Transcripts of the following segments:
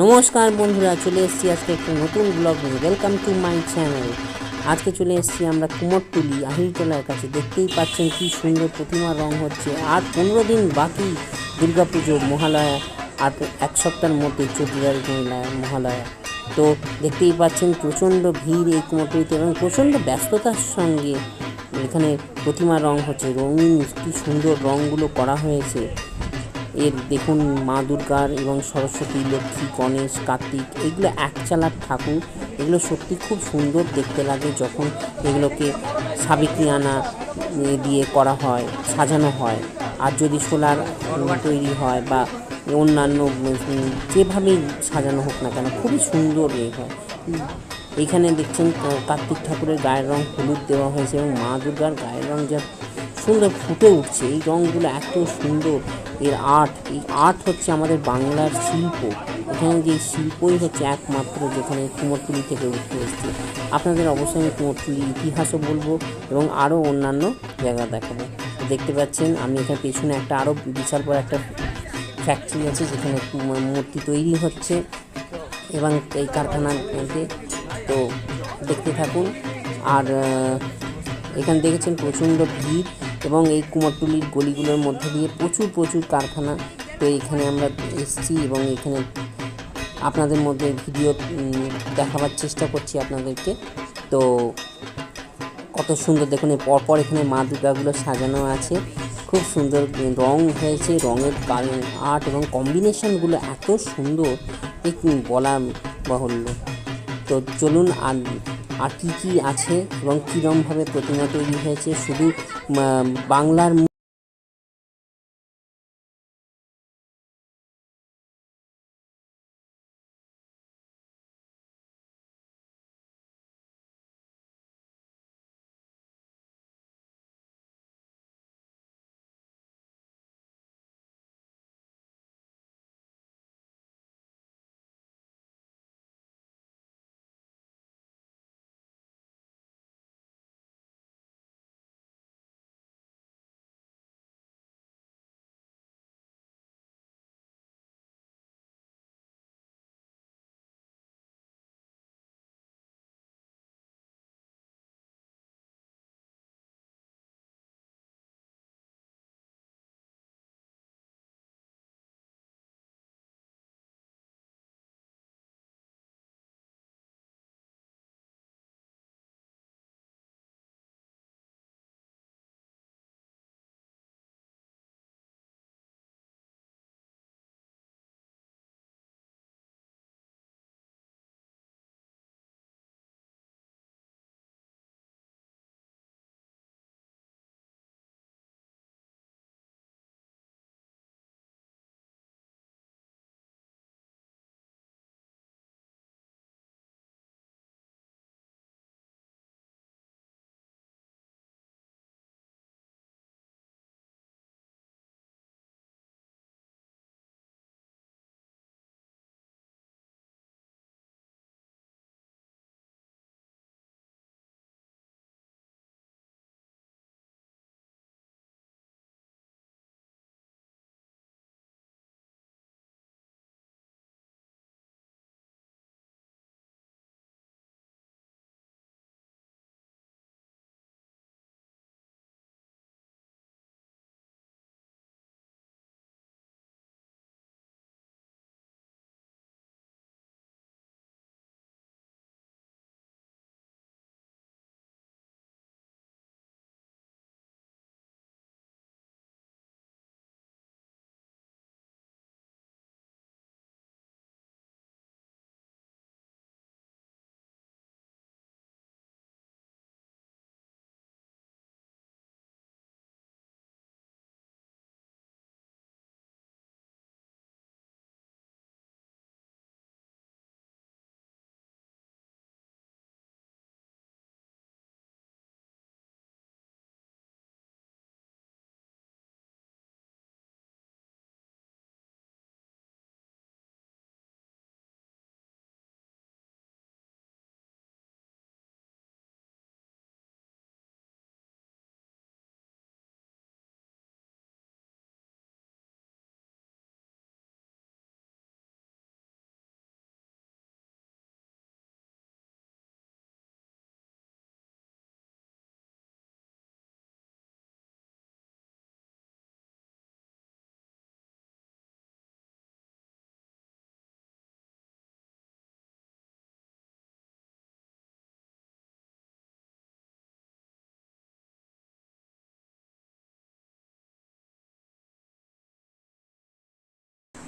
নমস্কার বন্ধুরা, চলে এসেছি আজকে একটি নতুন ব্লগ নিয়ে। ওয়েলকাম টু মাই চ্যানেল আজকে চলে এসেছি আমরা কুমোরটুলি আহিরতলার কাছে। দেখতেই পাচ্ছেন কি সুন্দর প্রতিমার রং হচ্ছে। আর পনেরো দিন বাকি দুর্গাপুজো মহালয়া, আর এক সপ্তাহের মধ্যে চতুর্দারি মহালয়া। তো দেখতেই পাচ্ছেন প্রচণ্ড ভিড় এই কুমোরটুলিতে এবং প্রচণ্ড ব্যস্ততার সঙ্গে এখানে প্রতিমা রং হচ্ছে। রঙিন, কি সুন্দর রঙগুলো করা হয়েছে। এর দেখুন মা দুর্গার এবং সরস্বতী লক্ষ্মী গণেশ কার্তিক এগুলো একচালার ঠাকুর। এগুলো সত্যি খুব সুন্দর দেখতে লাগে যখন এগুলোকে সাবিত্রী আনা দিয়ে করা হয় সাজানো হয়। আর যদি সোলার তৈরি হয় বা অন্যান্য যেভাবেই সাজানো হোক না কেন খুবই সুন্দর এ হয়। উম, এইখানে দেখছেন কার্তিক ঠাকুরের গায়ের রং হলুদ দেওয়া হয়েছে এবং মা দুর্গার গায়ের রং যা সুন্দর ফুটে উঠছে। এই রঙগুলো এত সুন্দর। এর আর্ট, এই আর্ট হচ্ছে আমাদের বাংলার শিল্প। এখানে যে শিল্পই হচ্ছে একমাত্র যেখানে কুমোরটুলি থেকে উঠে এসছে। আপনাদের অবশ্যই আমি কুমোরটুলির ইতিহাসও বলব এবং আরও অন্যান্য জায়গা দেখাবো। দেখতে পাচ্ছেন, আমি এখানে পেছনে একটা আরও বিশাল বড় একটা ফ্যাক্টরি আছে যেখানে মূর্তি তৈরি হচ্ছে এবং এই কারখানার মধ্যে। তো দেখতে থাকুন। আর এখানে দেখেছেন প্রচণ্ড ভিড়। এবং এই কুমারটুলির গলিগুলোর মধ্যে দিয়ে প্রচুর প্রচুর কারখানা। তো এখানে আমরা এসেছি এবং এখানে আপনাদের মধ্যে ভিডিও দেখাবার চেষ্টা করছি আপনাদেরকে। তো কত সুন্দর দেখুন পরপর এখানে মা দুর্গাগুলো সাজানো আছে। খুব সুন্দর রং হয়েছে, রঙের আর্ট এবং কম্বিনেশনগুলো এত সুন্দর। বলা বাহুল্য। তো চলুন আর আর কী কী আছে এবং কীরমভাবে প্রতিমা তৈরি হয়েছে? শুধু বাংলার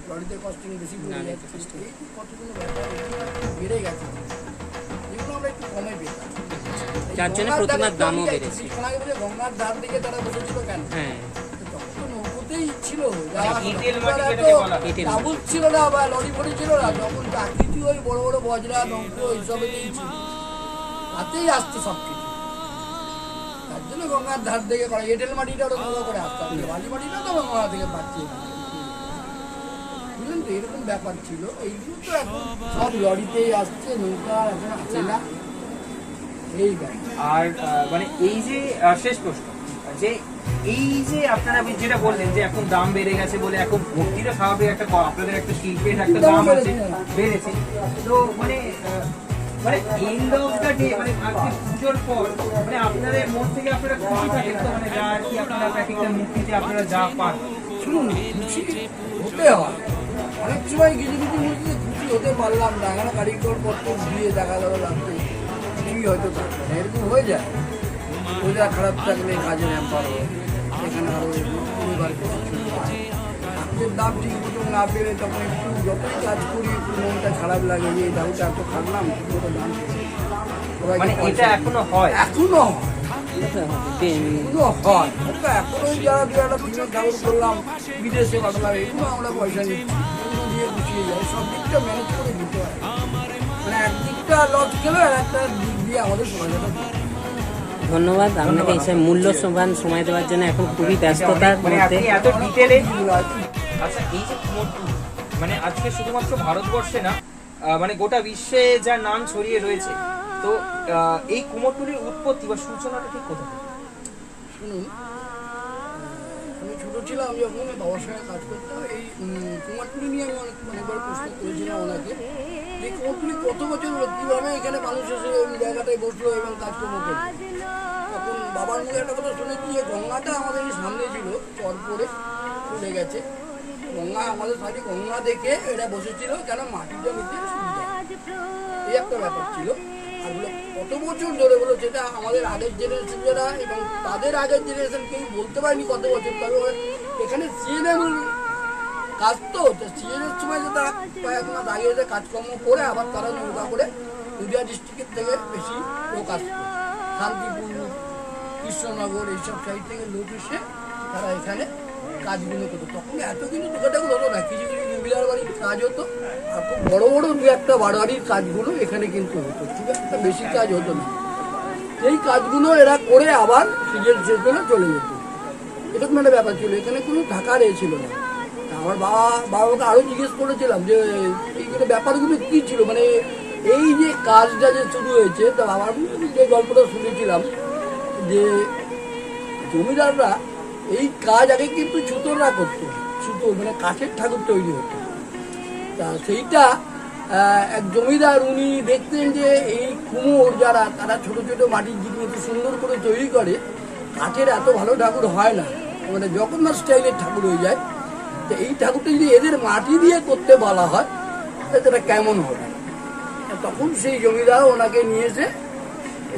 লরিতে কস্টিং বেশি পড়ে যাচ্ছে এই কতগুলো বেড়ে গেছে যেগুলো আমরা একটু কমে পেতাম। যার জন্য প্রতিমার দামও বেড়েছে। গঙ্গার ধার দিকে তারা বসেছিল কেন? হ্যাঁ। নৌকোতেই ছিল ছিল না বা লরি ফরি ছিল না তখন প্রাকৃতিক ওই বড় বড় বজরা নৌকো এইসবেতেই ছিল তাতেই আসতো সব কিছু তার জন্য গঙ্গার ধার থেকে করা এঁটেল মাটিটা ওরা করে আসতে হবে। বালি মাটিটা তো গঙ্গা থেকে পাচ্ছি বুঝলেন তো এরকম ব্যাপার ছিল। এইগুলো তো এখন সব লরিতেই আসছে নৌকা এখন আছে না। এই আর মানে এই যে শেষ প্রশ্ন যে এই যে আপনারা আপনি যেটা বললেন যে এখন দাম বেড়ে গেছে বলে এখন ভর্তিটা স্বাভাবিক একটা আপনাদের একটা শিল্পের একটা দাম আছে বেড়েছে। তো মানে মানে এন্ড অফ দ্য ডে মানে আজকে পুজোর পর মানে আপনাদের মন থেকে আপনারা খুশি থাকেন তো? মানে যা আর কি আপনারা এক একটা মূর্তিতে আপনারা যা পান? শুনুন খুশি হতে হয়। অনেক সময় কিছু কিছু মূর্তিতে খুশি হতে পারলাম না। এখানে কারিগর পত্র দিয়ে দেখা গেল রাখতে কিছুই হয়তো থাকবে এরকম হয়ে যায়। ওইটা খারাপ থাকলে কাজে ব্যাপার হয়। এখানে আরও পরিবার দাম ঠিক মতো না পেলে তখন একটু যতই কাজ করি একটু মনটা খারাপ লাগে যে এই দামটা এত খাটলাম ঠিক মতো দাম মানে। এখনও হয়? এখনও হয়। হয় এখনও যারা দু একটা করলাম বিদেশে পাঠালাম এগুলো আমরা পয়সা নিচ্ছি। দিয়ে গুছিয়ে যায় সব দিকটা ম্যানেজ করে দিতে হয় মানে একদিকটা লস গেলে আর একটা দিক দিয়ে আমাদের পয়সাটা ধন্যবাদ আপনাকে এসে মূল্যবান সময় দেওয়ার জন্য এখন খুবই ব্যস্ততার মানে মধ্যে এত ডিটেলে। আচ্ছা এই যে মানে আজকে শুধুমাত্র ভারতবর্ষে না মানে গোটা বিশ্বে যার নাম ছড়িয়ে রয়েছে তো এই কুমোরটুলির উৎপত্তি বা সূচনাটা ঠিক কোথা থেকে? শুনুন আমি ছোটো ছিলাম যখন বাবার সঙ্গে কাজ করতাম এই কুমারটুলি নিয়ে আমি অনেক অনেকবার প্রশ্ন করেছিলাম ওনাকে। এই কুমারটুলি কত বছর কীভাবে এখানে মানুষ এসে জায়গাটায় বসল এবং কাজকর্ম করল? তখন বাবার মুখে একটা কথা শুনেছি যে গঙ্গাটা আমাদের সামনে ছিল চর পরে চলে গেছে। গঙ্গা আমাদের সাইডে গঙ্গা দেখে এরা বসেছিল, কেন মাটিটা নিতে এই একটা ব্যাপার ছিল। কত বছর ধরে বলো, যেটা আমাদের আগের জেনারেশন যারা এবং তাদের আগের জেনারেশন কেউ বলতে পারেনি কত বছর, তবে এখানে সিএনএম কাজ তো সিএনএর সময় যে তারা কয়েক মাস আগে এসে কাজকর্ম করে, আবার তারা নৌকা করে নদিয়া ডিস্ট্রিক্টের থেকে বেশি লোক আসতো শান্তিপুর, কৃষ্ণনগর এইসব সাইড থেকে লোক এসে তারা এখানে কাজগুলো করতো। তখন এত কিন্তু দোকানটাগুলো হতো না কিছু কিছু জমিদার বাড়ির কাজ হতো, আর খুব বড় বড় দু একটা বাড়াবাড়ির কাজগুলো এখানে কিন্তু হতো। খুব একটা বেশি কাজ হতো না। এই কাজগুলো এরা করে আবার সিজন হলে চলে যেত। এরকম একটা ব্যাপার ছিল। এখানে কোনো ঢাকা ছিল না। আমার বাবা বাবাকে আরও জিজ্ঞেস করেছিলাম যে এইগুলো ব্যাপারগুলো কী ছিল? মানে এই যে কাজটা যে শুরু হয়েছে, তা মুখে যে গল্পটা শুনেছিলাম যে জমিদাররা এই কাজ আগে কিন্তু ছুতোররা করতো ছুতো মানে কাঠের ঠাকুর তৈরি হতো। তা সেইটা এক জমিদার উনি দেখতেন যে এই কুমোর যারা, তারা ছোট ছোট মাটির জিনিস সুন্দর করে তৈরি করে, কাঠের এত ভালো ঠাকুর হয় না। মানে জগন্নাথ স্টাইলের ঠাকুর হয়ে যায়। তো এই ঠাকুরটা যদি এদের মাটি দিয়ে করতে বলা হয় সেটা কেমন হবে? তখন সেই জমিদার ওনাকে নিয়ে এসে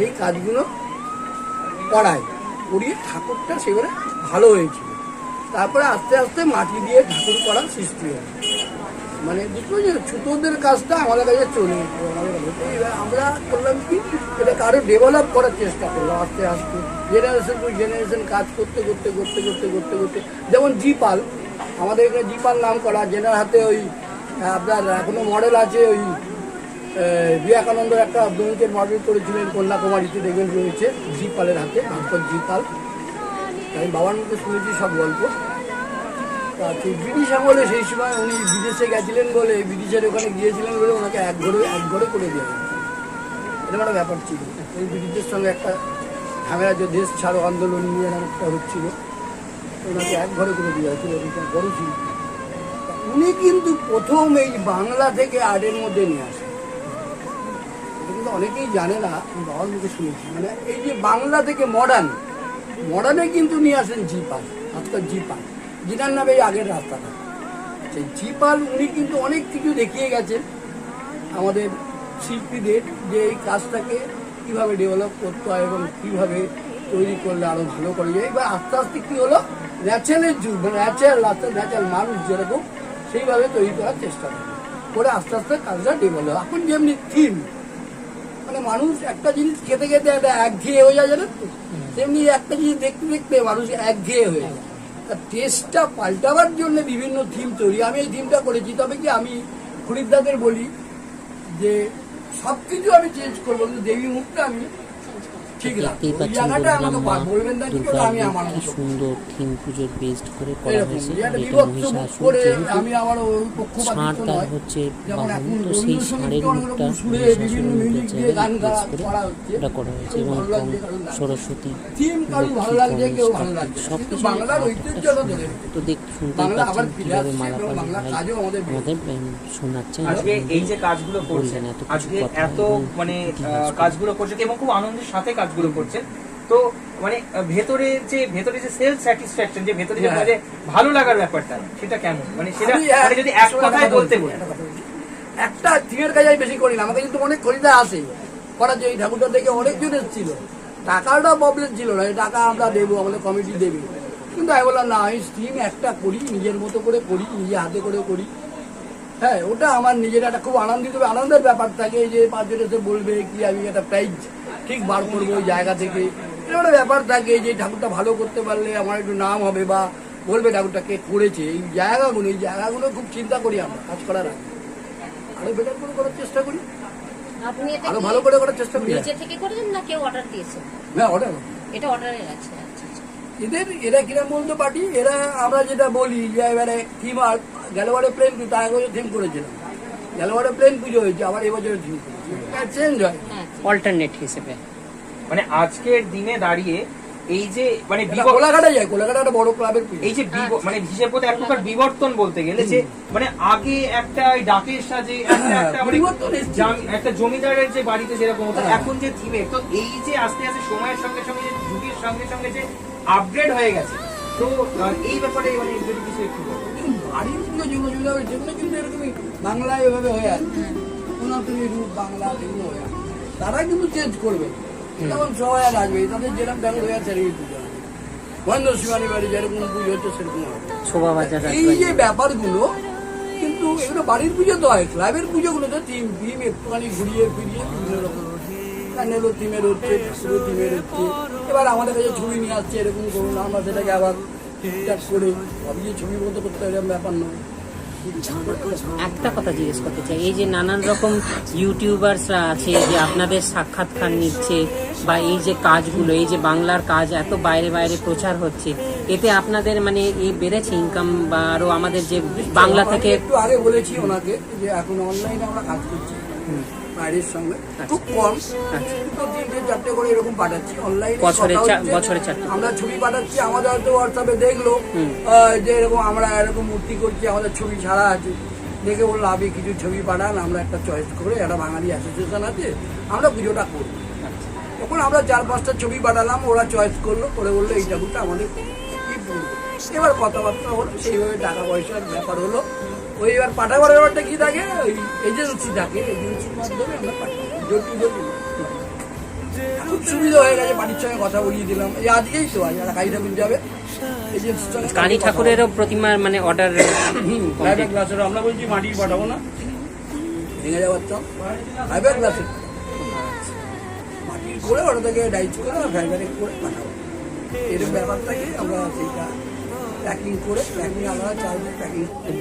এই কাজগুলো করায়, করিয়ে ঠাকুরটা সেবারে ভালো হয়েছিল। তারপরে আস্তে আস্তে মাটি দিয়ে ঠাকুর করার সৃষ্টি হয় মানে বুঝলো যে ছোটদের কাজটা আমাদের কাছে চলে এবার আমরা করলাম কি? এটাকে আরও ডেভেলপ করার চেষ্টা করলাম আস্তে আস্তে। জেনারেশন টু জেনারেশন কাজ করতে করতে করতে করতে করতে করতে। যেমন জিপাল আমাদের এখানে জিপাল নাম করা জেনার হাতে ওই, আপনার এখনও মডেল আছে ওই বিবেকানন্দ একটা ব্রোঞ্জের মডেল করেছিলেন কন্যাকুমারীতে, দেখবেন রয়েছে, জিপালের হাতে ভাস্কর জিপাল। আমি বাবার মধ্যে শুনেছি সব গল্প। তা ব্রিটিশ আমলে সেই সময় উনি বিদেশে গেছিলেন বলে, ব্রিটিশের ওখানে গিয়েছিলেন বলে ওনাকে এক ঘরে এক ঘরে করে দেওয়া এরকম একটা ব্যাপার ছিল। এই ব্রিটিশদের সঙ্গে একটা ঝামেলা যে দেশ ছাড়ো, আন্দোলন নিয়ে একটা হচ্ছিল। এক ঘরে করে দেওয়া হয়েছিল বড় ছিল উনি কিন্তু প্রথম এই বাংলা থেকে আর্টের মধ্যে নিয়ে আসেন। কিন্তু অনেকেই জানে না বাবার মুখে শুনেছি। মানে এই যে বাংলা থেকে মডার্ন মডার্নে কিন্তু নিয়ে আসেন জিপাল, আজকাল জিপাল। যেটার নামে এই আগের রাস্তাটা। সেই জিপাল উনি কিন্তু অনেক কিছু দেখিয়ে গেছেন আমাদের শিল্পীদের, যে এই কাজটাকে কীভাবে ডেভেলপ করতে হয় এবং কীভাবে তৈরি করলে আরও ভালো করে যায়। এবার আস্তে আস্তে কী হলো? ন্যাচারালের যুগ মানে ন্যাচারাল আস্তে ন্যাচারাল মানুষ যেরকম, সেইভাবে তৈরি করার চেষ্টা করে। করে আস্তে আস্তে কাজটা ডেভেলপ এখন যেমনি থিম মানে মানুষ একটা জিনিস খেতে খেতে একটা একঘেয়ে হয়ে যায়, জানেন তো? তেমনি একটা জিনিস দেখতে দেখতে মানুষ একঘেয়ে হয়ে যায়। তা টেস্টটা পাল্টাবার জন্য বিভিন্ন থিম তৈরি। আমি এই থিমটা করেছি। তবে কি আমি খরিদ্দাদের বলি যে সব কিছু আমি চেঞ্জ করব। কিন্তু দেবী মুখটা আমি দেখতেই পাচ্ছেন মা সুন্দর থিম পুজোর বেস্ট করে করা হয়েছে এটা মহিষাসুর যেহেতু ষাঁড় তার হচ্ছে বাহন তো সেই ষাঁড়ের মুখটা রকম সুরে বিভিন্ন মহিষাসুরের মিউজিক জায়গায় বেস করে করা করা হয়েছে এবং ভালো লাগছে কারণ না। সরস্বতী সব কিছু বাংলার ঐতিহ্যটা ধরে তো দেখ শুনতেই পাচ্ছেন কীভাবে মালা ভাই আমাদের শোনাচ্ছেন আজকে এই যে কাজগুলো করছেন এত মানে কাজগুলো করছেন এবং খুব আনন্দের সাথে কাজগুলো করছেন তো মানে ভেতরে যে ভেতরে যে সেলফ স্যাটিসফ্যাকশন যে ভেতরে যে। যে ভালো লাগার ব্যাপারটা সেটা কেমন? মানে সেটা মানে যদি এক একটা কথায় কথা বলতে বলি। একটা। থিমের কাজ আমি বেশি করি না আমাকে কিন্তু অনেক খরিদা আসে করার যে এই ঠাকুরটা দেখে অনেকজন এসেছিল। টাকাটা প্রবলেম ছিল না টাকা আমরা দেবো আমাদের কমিটি দেবে। কিন্তু আমি বললাম না আমি থিম একটা করি নিজের মতো করে করি নিজে হাতে করে করি। হ্যাঁ ওটা আমার নিজের একটা খুব আনন্দিত আনন্দের ব্যাপার থাকে যে পাঁচজন এসে বলবে কি আমি একটা প্রাইজ ঠিক বার করব ওই জায়গা থেকে। এটা একটা ব্যাপার থাকে যে ঠাকুরটা ভালো করতে পারলে আমার একটু নাম হবে বা বলবে ঠাকুরটা কে করেছে। এই জায়গাগুলো এই জায়গাগুলো খুব চিন্তা করি আমরা কাজ করার আগে। আরও বেটার করে করার চেষ্টা করি। আরও ভালো করে করার চেষ্টা করি। নিজে থেকে করেছেন না কেউ অর্ডার দিয়েছে? হ্যাঁ অর্ডার এটা অর্ডারের আছে। এদের এরা কিরম বলতে পারি এরা আমরা যেটা বলি যে এবারে থিম আর গেলবারে প্লেন তার আগে থিম করেছিলাম। গেলবারে প্লেন পুজো হয়েছে আবার এবছর থিম চেঞ্জ হয়। অল্টারনেট হিসেবে। মানে আজকের দিনে দাঁড়িয়ে এই যে মানে কোলাঘাটে যায় কোলাঘাটে একটা বড় ক্লাবের এই যে মানে হিসেব করতে এক প্রকার বিবর্তন বলতে গেলে যে মানে আগে একটা ওই ডাকের সাজে একটা হ্যাঁ, একটা মানে পরিবর্তন একটা জমিদারের যে বাড়িতে যেরকম হতো হ্যাঁ। এখন যে থিমে তো এই যে আস্তে আস্তে সময়ের সঙ্গে সঙ্গে যে যুগের সঙ্গে সঙ্গে যে আপগ্রেড হয়ে গেছে। তো এই ব্যাপারে মানে যদি কিছু একটু বাড়ির পুজো যেগুলো যেগুলো কিন্তু এরকমই বাংলায় এভাবে হয়ে আছে। সনাতনী রূপ বাংলা এগুলো হয়ে আছে। তারা কিন্তু চেঞ্জ করবে। যেমন সবাই আর আসবে। তাদের যেরকম ঠাকুর হয়ে আছে সেরকমই পুজো। মহেন্দ্র শিবানী বাড়ি যেরকম পুজো হচ্ছে সেরকম হবে। এই যে ব্যাপারগুলো কিন্তু এগুলো বাড়ির পুজো তো হয় ক্লাবের পুজোগুলো তো টিম থিম একটুখানি ঘুরিয়ে ফিরিয়ে বিভিন্ন রকম। থিমের হচ্ছে থিমের হচ্ছে। এবার আমাদের কাছে ছবি নিয়ে আসছে এরকম করুন আমরা সেটাকে আবার ঠিকঠাক করে সবই যে ছবি মতো করতে হবে এরকম ব্যাপার নয়। একটা কথা জিজ্ঞেস করতে চাই এই যে নানান রকম ইউটিউবার্সরা আছে যে আপনাদের সাক্ষাৎকার নিচ্ছে বা এই যে কাজগুলো এই যে বাংলার কাজ এত বাইরে বাইরে প্রচার হচ্ছে এতে আপনাদের মানে এই বেড়েছে ইনকাম বা আরও আমাদের যে বাংলা থেকে একটু আগে বলেছি ওনাকে যে এখন অনলাইনে আমরা কাজ করছি। বাইরের সঙ্গে। খুব কম। দুটো তিনটে চারটে করে এরকম পাঠাচ্ছি। অনলাইনে বছরে বছরে চারটে। আমরা ছবি পাঠাচ্ছি আমাদের হয়তো হোয়াটসঅ্যাপে দেখল যে এরকম আমরা এরকম মূর্তি করছি আমাদের ছবি ছাড়া আছে। দেখে বলল আপনি কিছু ছবি পাঠান আমরা একটা চয়েস করে একটা বাঙালি অ্যাসোসিয়েশন আছে আমরা পুজোটা করব। তখন আমরা চার পাঁচটা ছবি পাঠালাম ওরা চয়েস করল করে বলল এই ঠাকুরটা আমাদের এবার কথাবার্তা হলো সেইভাবে টাকা পয়সার ব্যাপার হলো। ওই এবার পাঠাবার ব্যাপারটা কি থাকে? ওই এজেন্সি থাকে এজেন্সির মাধ্যমে আমরা পাঠাই। জটি জটি খুব সুবিধা হয়ে গেছে বাড়ির সঙ্গে কথা বলিয়ে দিলাম। এই আজকেই তো আজ কালী ঠাকুর যাবে কালী ঠাকুরেরও প্রতিমার মানে অর্ডার গ্লাসের আমরা বলছি মাটির পাঠাবো না। ভেঙে যাওয়ার চাপ ফাইবার গ্লাসের মাটির করে ওটা থেকে ডাইচ করে ফাইবারে করে পাঠাবো। এরকম ব্যাপার থাকে আমরা সেইটা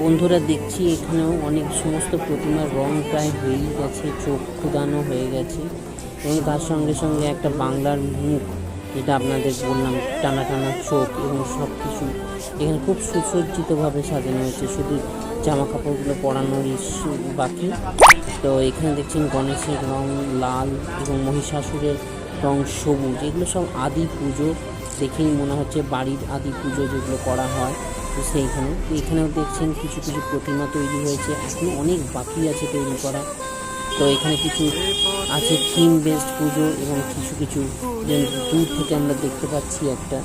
বন্ধুরা দেখছি এখানেও অনেক সমস্ত প্রতিমার রং প্রায় হয়েই গেছে, চোখ খুদানো হয়ে গেছে। এবং তার সঙ্গে সঙ্গে একটা বাংলার মুখ, যেটা আপনাদের বললাম, টানা টানা চোখ এবং সব কিছু এখানে খুব সুসজ্জিতভাবে সাজানো হয়েছে, শুধু জামা কাপড়গুলো পরানোর বাকি। তো এখানে দেখছেন গণেশের রং লাল এবং মহিষাসুরের রং সবুজ, এগুলো সব আদি পুজো দেখেই মনে হচ্ছে বাড়ির আদি পুজো যেগুলো করা হয়, তো সেইখানে, তো এখানেও দেখছেন কিছু কিছু প্রতিমা তৈরি হয়েছে, এখনও অনেক বাকি আছে তৈরি করা। তো এখানে কিছু আছে থিম বেসড পুজো এবং কিছু কিছু দূর থেকে আমরা দেখতে পাচ্ছি একটা,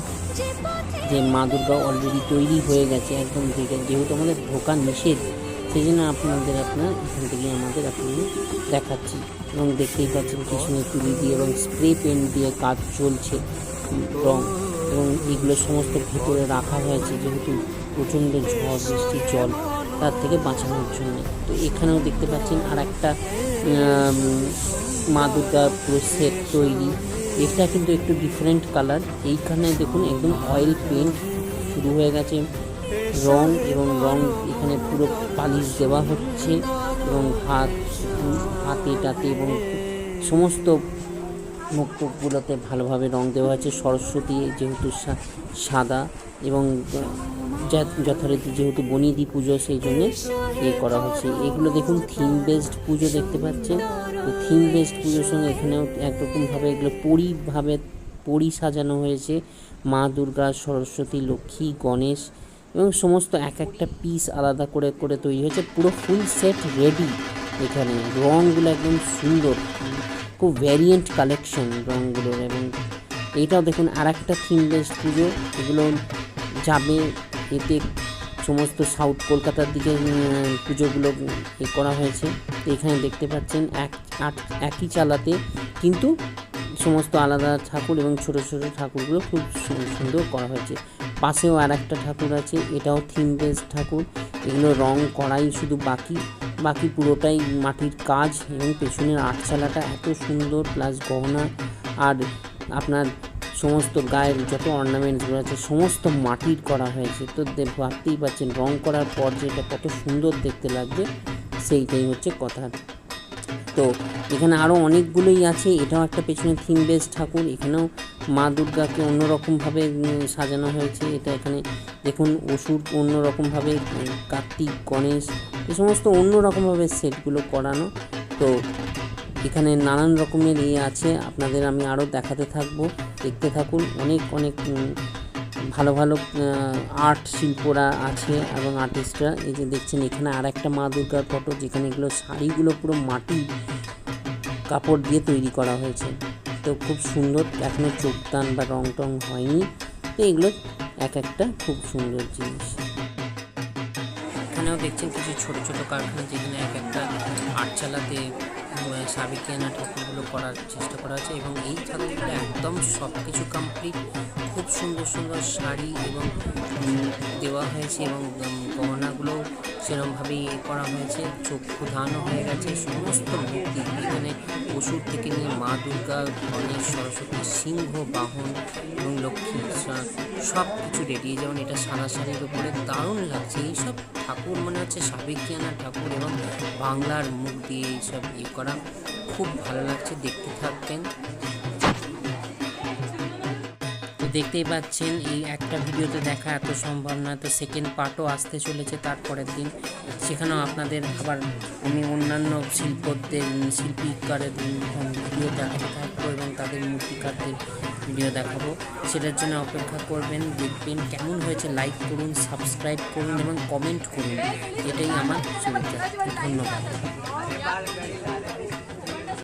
যে মা দুর্গা অলরেডি তৈরি হয়ে গেছে একদম থেকে, যেহেতু আমাদের ঢোকা নিষেধ, সেই জন্য আপনাদের, আপনার এখান থেকে আমাদের আপনাদের দেখাচ্ছি। এবং দেখতেই পাচ্ছেন পিছনে তুলি দিয়ে এবং স্প্রে পেন্ট দিয়ে কাজ চলছে। রং এবং এগুলো সমস্ত ভেতরে রাখা হয়েছে, যেহেতু প্রচণ্ড ঝড় বৃষ্টি জল, তার থেকে বাঁচানোর জন্য। তো এখানেও দেখতে পাচ্ছেন আর একটা মা দুর্গা পুরো সেট তৈরি। এটা কিন্তু একটু ডিফারেন্ট কালার এইখানে দেখুন একদম অয়েল পেন্ট শুরু হয়ে গেছে। রং এবং রং এখানে পুরো পালিশ দেওয়া হচ্ছে এবং হাত, হাতে টাতে এবং সমস্ত মুখগুলোতে ভালোভাবে রং দেওয়া আছে। সরস্বতী যেহেতু সাদা এবং যথারীতি যেহেতু বনিদি পুজো, সেই জন্যে এ করা হচ্ছে। এগুলো দেখুন থিম বেসড পুজো দেখতে পাচ্ছেন। তো থিম বেসড পুজোর সঙ্গে এখানেও একরকমভাবে এগুলো পরিভাবে, পরি সাজানো হয়েছে। মা দুর্গা, সরস্বতী, লক্ষ্মী, গণেশ এবং সমস্ত এক একটা পিস আলাদা করে করে তৈরি হয়েছে। পুরো ফুল সেট রেডি এখানে। রঙগুলো একদম সুন্দর। খুব ভ্যারিয়েন্ট কালেকশন রঙগুলোর এবং এইটাও দেখুন আর একটা থিম বেসড পুজো এগুলো যাবে এতে সমস্ত সাউথ কলকাতার দিকে পুজোগুলো এ করা হয়েছে। এখানে দেখতে পাচ্ছেন এক একই চালাতে কিন্তু সমস্ত আলাদা ঠাকুর এবং ছোট ছোট ঠাকুরগুলো খুব সুন্দর করা হয়েছে। পাশেও আর একটা ঠাকুর আছে, এটাও থিম ঠাকুর। এগুলো রং করাই শুধু বাকি। বাকি পুরোটাই মাটির কাজ এবং পেছনের আটচালাটা এত সুন্দর প্লাস গহনা আর আপনার সমস্ত গায়ের যত অর্নামেন্টসগুলো আছে, সমস্ত মাটির করা হয়েছে। তো ভাবতেই পারছেন, রং করার পর যেটা কত সুন্দর দেখতে লাগবে সেইটাই হচ্ছে কথা। তো এখানে আরও অনেকগুলোই আছে। এটাও একটা পেছনে থিম বেস ঠাকুর। এখানেও মা দুর্গাকে অন্যরকমভাবে সাজানো হয়েছে। এটা এখানে দেখুন ওষুধ অন্যরকমভাবে কার্তিক, গণেশ, এ সমস্ত অন্যরকমভাবে সেটগুলো করানো। তো এখানে নানান রকমের ইয়ে আছে। আপনাদের আমি আরও দেখাতে থাকব। দেখতে থাকুন। অনেক অনেক ভালো ভালো আর্ট শিল্পরা আছে এবং আর্টিস্টরা এই যে দেখছেন, এখানে আর একটা মা দুর্গার ফটো যেখানে এগুলো শাড়িগুলো পুরো মাটি কাপড় দিয়ে তৈরি করা হয়েছে। তো খুব সুন্দর এখনও চোখদান বা রং টং হয়নি। তো এগুলো এক একটা খুব সুন্দর জিনিস। এখানেও দেখছেন কিছু ছোট ছোট কারখানা যেখানে এক একটা আটচালাতে সাবিকিয়ানা ঠাকুরগুলো করার চেষ্টা করা হয়েছে এবং এই ঠাকুরগুলো একদম সব কিছু কমপ্লিট খুব সুন্দর সুন্দর শাড়ি এবং দেওয়া হয়েছে এবং উম, গহনাগুলো সেরকমভাবেই ইয়ে করা হয়েছে। চক্ষু ধানও হয়ে গেছে। সমস্ত মূর্তি এখানে ওষুধ থেকে নিয়ে মা দুর্গা গণেশ সরস্বতী সিংহ বাহন এবং লক্ষ্মী সব কিছু রেডি যেমন এটা সাদা শাড়ির উপরে দারুণ লাগছে। এইসব ঠাকুর মনে হচ্ছে সাবেকিয়ানা ঠাকুর এবং বাংলার মুখ দিয়ে এইসব ইয়ে করা। খুব ভালো লাগছে। দেখতে থাকবেন। তো দেখতেই পাচ্ছেন, এই একটা ভিডিওতে দেখা এত সম্ভব না। তো সেকেন্ড পার্টও আসতে চলেছে তারপরের দিন। সেখানেও আপনাদের আবার আমি অন্যান্য শিল্পদের, শিল্পীকারের ভিডিও দেখাতে থাকব এবং তাদের মূর্তিকারদের ভিডিও দেখাবো। সেটার জন্য অপেক্ষা করবেন, দেখবেন কেমন হয়েছে। লাইক করুন সাবস্ক্রাইব করুন এবং কমেন্ট করুন। এটাই আমার সুবিধা ধন্যবাদ।